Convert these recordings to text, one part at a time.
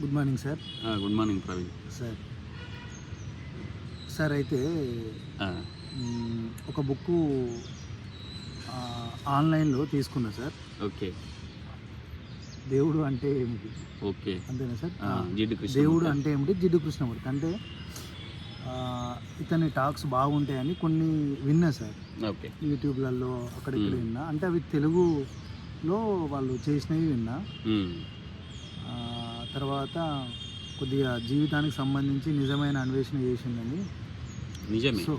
Good morning sir good morning Praveen sir sir అయితే మ్, ఒక బుక్ ఆన్లైన్లో తీసుకున్నా సార్ ఓకే. దేవుడు అంటే ఏమిటి? ఓకే. అంతేనా సార్ ఆ, జిడ్డు కృష్ణ దేవుడు అంటే ఏమిటి? జిడ్డు కృష్ణమూర్తి. అంటే ఇతని టాక్స్ బాగుంటాయని కొన్ని విన్నా సార్ ఓకే. యూట్యూబ్లలో అక్కడిక్కడ మ్. విన్నా. అంటే అవి తెలుగులో వాళ్ళు చేసినవి విన్నా. ఆ, తర్వాత కొద్దిగా జీవితానికి సంబంధించి నిజమైన అన్వేషణ చేసిందని నిజమే. సో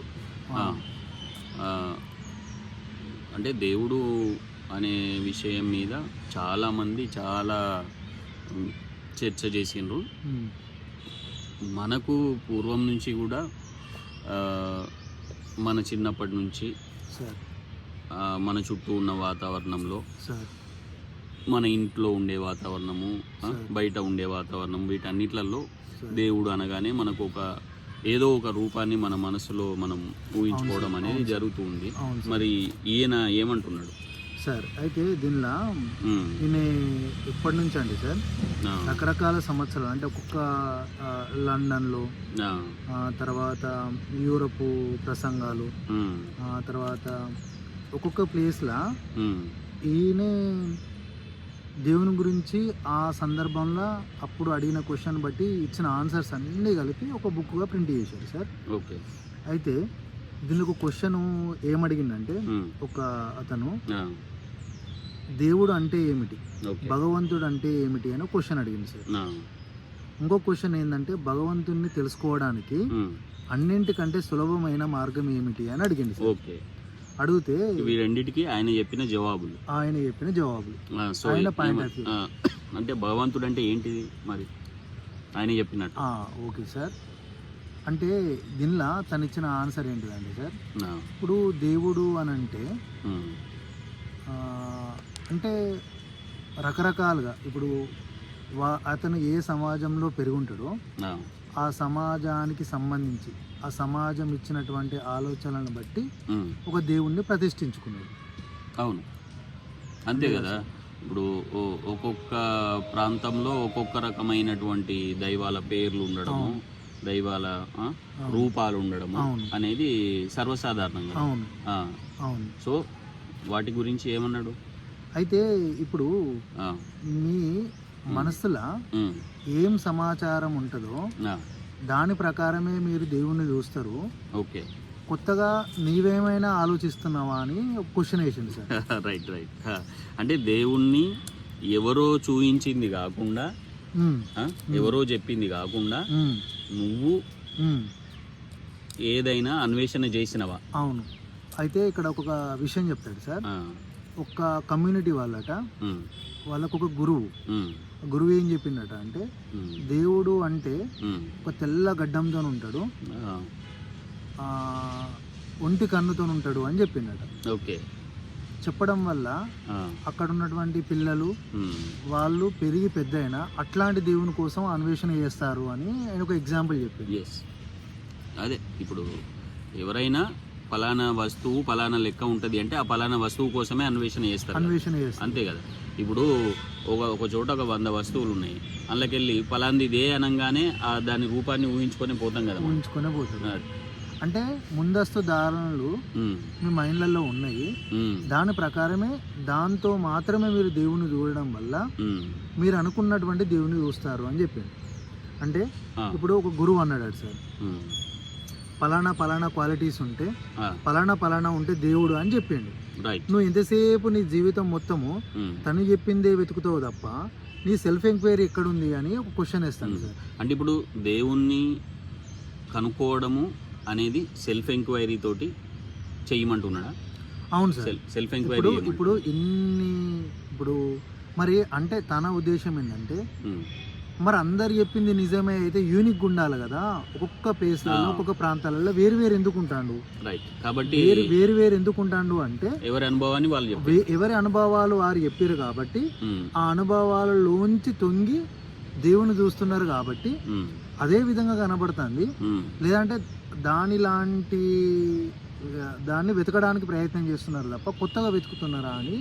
అంటే దేవుడు అనే విషయం మీద చాలామంది చాలా చర్చ చేసిండ్రు. మనకు పూర్వం నుంచి కూడా మన చిన్నప్పటి నుంచి మన చుట్టూ ఉన్న వాతావరణంలో సార్. మన ఇంట్లో ఉండే వాతావరణము. బయట ఉండే వాతావరణం వీటన్నిట్లలో దేవుడు అనగానే మనకు ఒక ఏదో ఒక రూపాన్ని మన మనసులో మనం ఊహించుకోవడం అనేది. జరుగుతుంది. మరి ఈయన ఏమంటున్నాడు? సార్ అయితే దీనిలో ఈయన ఎప్పటి నుంచి అండి సార్? రకరకాల సంవత్సరాలు అంటే ఒక్కొక్క లండన్లో తర్వాత యూరప్ ప్రసంగాలు తర్వాత ఒక్కొక్క ప్లేస్లో ఈయన దేవుని గురించి ఆ సందర్భంలో అప్పుడు అడిగిన క్వశ్చన్ బట్టి ఇచ్చిన ఆన్సర్స్ అన్నీ కలిపి ఒక బుక్గా ప్రింట్ చేశారు సార్ ఓకే. అయితే దీనికి ఒక క్వశ్చన్ ఏమడిగిందంటే ఒక అతను దేవుడు అంటే ఏమిటి? భగవంతుడు అంటే ఏమిటి అని క్వశ్చన్ అడిగింది సార్ ఇంకో క్వశ్చన్ ఏంటంటే భగవంతుడిని తెలుసుకోవడానికి అన్నింటికంటే సులభమైన మార్గం ఏమిటి అని అడిగింది సార్ అడిగితే ఇవి రెండిటికి ఆయన చెప్పిన జవాబులు. ఆయన చెప్పిన జవాబులు. సో ఆయన అంటే భగవంతుడు అంటే ఏంటిది మరి? ఆయన చెప్పినట్టు. Okay sir. అంటే దీనిలో తను ఇచ్చిన ఆన్సర్ ఏంటిదంటే సార్? ఇప్పుడు దేవుడు అని అంటే అంటే రకరకాలుగా ఇప్పుడు వా అతను ఏ సమాజంలో పెరుగుంటాడో ఆ సమాజానికి సంబంధించి ఆ సమాజం ఇచ్చినటువంటి ఆలోచనలను బట్టి. ఒక దేవుణ్ణి ప్రతిష్ఠించుకున్నాడు అవును. అంతే కదా? ఇప్పుడు ఒక్కొక్క ప్రాంతంలో ఒక్కొక్క రకమైనటువంటి దైవాల పేర్లు ఉండడము అవును. దైవాల. రూపాలు ఉండడము అవును. అనేది సర్వసాధారణంగా. అవును. సో వాటి గురించి ఏమన్నాడు? అయితే ఇప్పుడు మీ మనసులో ఏం సమాచారం ఉంటుందో దాని ప్రకారమే మీరు దేవుణ్ణి చూస్తారు. ఓకే. కొత్తగా నీవేమైనా ఆలోచిస్తున్నావా అని ఒక క్వశ్చన్ వేసింది సార్. Right right. అంటే దేవుణ్ణి ఎవరో చూయించింది కాకుండా ఎవరో చెప్పింది కాకుండా నువ్వు ఏదైనా అన్వేషణ చేసినవా? అవును. అయితే ఇక్కడ ఒక విషయం చెప్తాడు సార్. ఒక కమ్యూనిటీ వాళ్ళట. వాళ్ళకు ఒక గురువు. గురువు ఏం చెప్పిండట అంటే దేవుడు అంటే ఒక తెల్ల గడ్డంతో ఉంటాడు. ఒంటి కన్నుతో ఉంటాడు అని చెప్పిండట. ఓకే. చెప్పడం వల్ల అక్కడ ఉన్నటువంటి పిల్లలు వాళ్ళు పెరిగి పెద్ద అయినా అట్లాంటి దేవుని కోసం అన్వేషణ చేస్తారు అని ఆయన ఒక ఎగ్జాంపుల్ చెప్పింది అదే ఇప్పుడు ఎవరైనా ఫలానా వస్తువు ఫలానా లెక్క ఉంటుంది అంటే ఆ ఫలానా వస్తువు కోసమే అన్వేషణ చేస్తారు. అన్వేషణ చేస్తారు. అంతే కదా. ఇప్పుడు ఒక ఒక చోట ఒక వంద వస్తువులు ఉన్నాయి. అందులోకెళ్ళి ఫలాంది ఇదే అనగానే ఆ దాని రూపాన్ని ఊహించుకొని పోతాం కదా. ఊహించుకునే ఆ, అంటే ముందస్తు ధారణలు మీ మైండ్లలో ఉన్నాయి. దాని ప్రకారమే దాంతో మాత్రమే మీరు దేవుని చూడడం వల్ల మీరు అనుకున్నటువంటి దేవుని చూస్తారు అని చెప్పింది. అంటే ఇప్పుడు ఒక గురువు అన్నాడు సార్. పలానా పలానా క్వాలిటీస్ ఉంటే పలానా పలానా ఉంటే దేవుడు అని చెప్పిండు. నువ్వు ఎంతసేపు నీ జీవితం మొత్తము ఉమ్, తను చెప్పిందే వెతుకుతావు తప్ప నీ సెల్ఫ్ ఎంక్వైరీ ఎక్కడుంది అని ఒక క్వశ్చన్ వేస్తాను ఉమ్. సార్. అంటే ఇప్పుడు దేవుణ్ణి కనుక్కోవడము అనేది సెల్ఫ్ ఎంక్వైరీ తోటి చేయమంటున్నాడా? అవును సార్. సెల్ఫ్ ఎంక్వైరీ ఇప్పుడు ఇన్ని ఇప్పుడు మరి అంటే తన ఉద్దేశం ఏంటంటే మరి అందరు చెప్పింది నిజమే అయితే యూనిక్ ఉండాలి కదా. ఒక్కొక్క ప్లేస్లలో. ఒక్కొక్క ప్రాంతాలలో వేరు వేరు ఎందుకు ఉంటాడు? రైట్ కాబట్టి వేరు వేరు వేరు ఎందుకు ఉంటాడు అంటే ఎవరి అనుభవాన్ని వాళ్ళు ఎవరి అనుభవాలు వారు చెప్పారు కాబట్టి ఆ అనుభవాలలోంచి తొంగి దేవుని చూస్తున్నారు కాబట్టి అదే విధంగా కనబడుతుంది. లేదంటే దాని లాంటి దాన్ని వెతకడానికి ప్రయత్నం చేస్తున్నారు తప్ప కొత్తగా వెతుకుతున్నారా అని.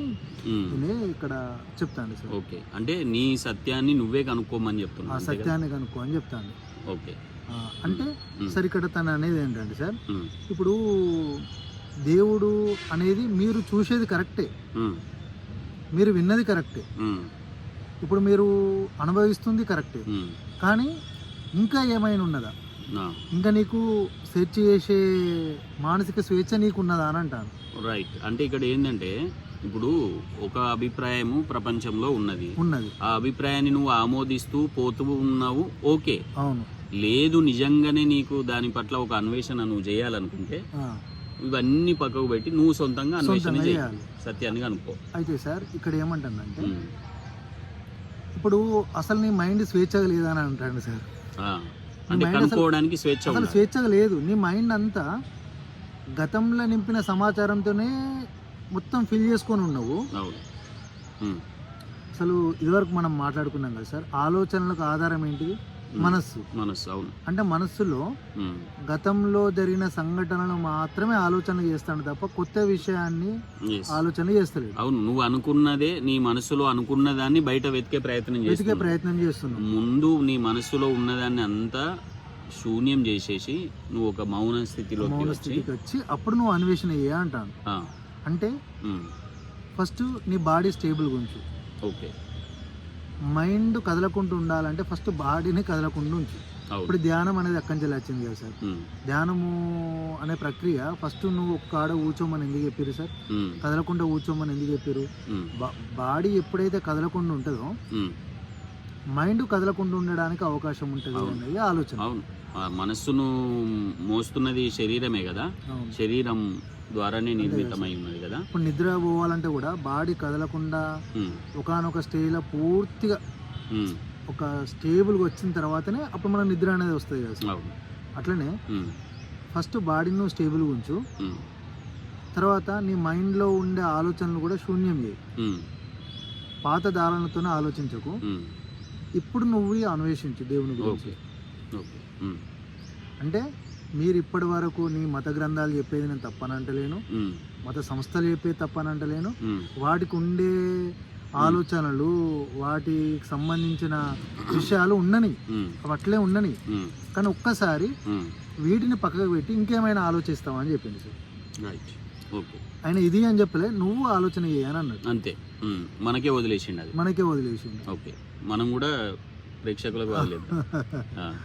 నేను ఇక్కడ చెప్తాను సార్ ఓకే అంటే నీ సత్యాన్ని నువ్వే కనుక్కోమని ఆ చెప్తున్నా కదా? సత్యాన్ని కనుక్కో అని చెప్తాను ఓకే ఆ, అంటే. సార్ ఇక్కడ తను అనేది ఏంటంటే సార్. ఇప్పుడు దేవుడు అనేది మీరు చూసేది కరెక్టే. మీరు విన్నది కరెక్టే. ఇప్పుడు మీరు అనుభవిస్తుంది కరెక్టే. కానీ ఇంకా ఏమైనా ఉన్నదా ఆ, ఇంకా నీకు స్వేచ్ఛ చేసే మానసిక స్వేచ్ఛ నీకు ఉన్నదా అని అంటాను. రైట్ అంటే ఇక్కడ ఏంటంటే ఇప్పుడు ఒక అభిప్రాయము ప్రపంచంలో ఉన్నది. ఉన్నది. ఆ అభిప్రాయాన్ని నువ్వు ఆమోదిస్తూ పోతూ ఉన్నావు ఓకే. అవును. లేదు నిజంగానే నీకు దాని పట్ల ఒక అన్వేషణ నువ్వు చేయాలనుకుంటే ఆ, ఇవన్నీ పక్కకు పెట్టి నువ్వు సొంతంగా అన్వేషణ సొంతంగా చేయాలి. సత్యాన్ని కనుక్కో. అయితే సార్ ఇక్కడ ఏమంటానంటే ఉమ్. ఇప్పుడు అసలు నీ మైండ్ స్వేచ్ఛగా లేదా అని అంటాడు సార్. ఆ. కనుక్కోవడానికి స్వేచ్ఛ అసలు. స్వేచ్ఛగా లేదు నీ మైండ్ అంతా గతంలో నింపిన సమాచారంతోనే మొత్తం ఫిల్ చేసుకొని ఉన్నావు. అసలు ఇదివరకు మనం మాట్లాడుకున్నాం కదా సార్ ఆలోచనలకు ఆధారం ఏంటిది. మనస్సు. మనస్సు అవును. అంటే మనస్సులో. గతంలో జరిగిన సంఘటనలు మాత్రమే ఆలోచనలు చేస్తాడు తప్ప కొత్త విషయాన్ని. ఆలోచన చేస్తలేదు. అవును నువ్వు అనుకున్నదే నీ మనసులో అనుకున్న దాన్ని బయట వెతికే ప్రయత్నం వెతికే ప్రయత్నం చేస్తున్నావు. ముందు నీ మనసులో ఉన్నదాన్ని అంతా శూన్యం చేసేసి నువ్వు ఒక మౌన వచ్చి స్థితికి వచ్చి అప్పుడు నువ్వు అన్వేషణ చేయ అంటాను. అంటే ఫస్ట్ నీ బాడీ స్టేబుల్ గుంచు ఓకే. మైండ్ కదలకుండా ఉండాలంటే ఫస్ట్ బాడీని కదలకుండా ఉంచు. ఇప్పుడు ధ్యానం అనేది అక్కడి నుంచి వచ్చింది కదా సార్. ధ్యానము అనే ప్రక్రియ ఫస్ట్ నువ్వు ఒక్క ఆడ కూర్చోమని ఎందుకు చెప్పారు సార్? కదలకుండా కూర్చోమని ఎందుకు చెప్పారు బాడీ ఎప్పుడైతే కదలకుండా ఉంటుందో మైండ్ కదలకుండా ఉండడానికి అవకాశం ఉంటుంది. అనేది ఆలోచన. మనస్సును మోస్తున్నది శరీరమే కదా. శరీరం ద్వారానే నిర్మితమై ఉన్నది కదా? ఇప్పుడు నిద్ర పోవాలంటే కూడా బాడీ కదలకుండా ఒకనొక స్టేజ్లో పూర్తిగా ఒక స్టేబుల్గా వచ్చిన తర్వాతనే అప్పుడు మన నిద్ర అనేది వస్తుంది కదా అట్లనే ఫస్ట్ బాడీని నువ్వు స్టేబుల్గా ఉంచు. తర్వాత నీ మైండ్లో ఉండే ఆలోచనలు కూడా శూన్యం చేయి. పాత దారులతోనే ఆలోచించకు. ఇప్పుడు నువ్వు అన్వేషించు దేవుని గురించి. అంటే మీరు ఇప్పటి వరకు నీ మత గ్రంథాలు చెప్పేది నేను తప్పనంటలేను. మత సంస్థలు చెప్పేది తప్పనంటలేను. వాటికి ఉండే ఆలోచనలు వాటికి సంబంధించిన విషయాలు ఉండని అట్లే ఉండని కానీ ఒక్కసారి వీటిని పక్కకు పెట్టి ఇంకేమైనా ఆలోచిస్తావని చెప్పింది సార్. ఆయన ఇది అని చెప్పలే నువ్వు ఆలోచన చేయని అన్నాడు. అంతే. మనకే వదిలేసిండు అది. మనకే వదిలేసింది ఓకే. మనం కూడా ప్రేక్షకులకు.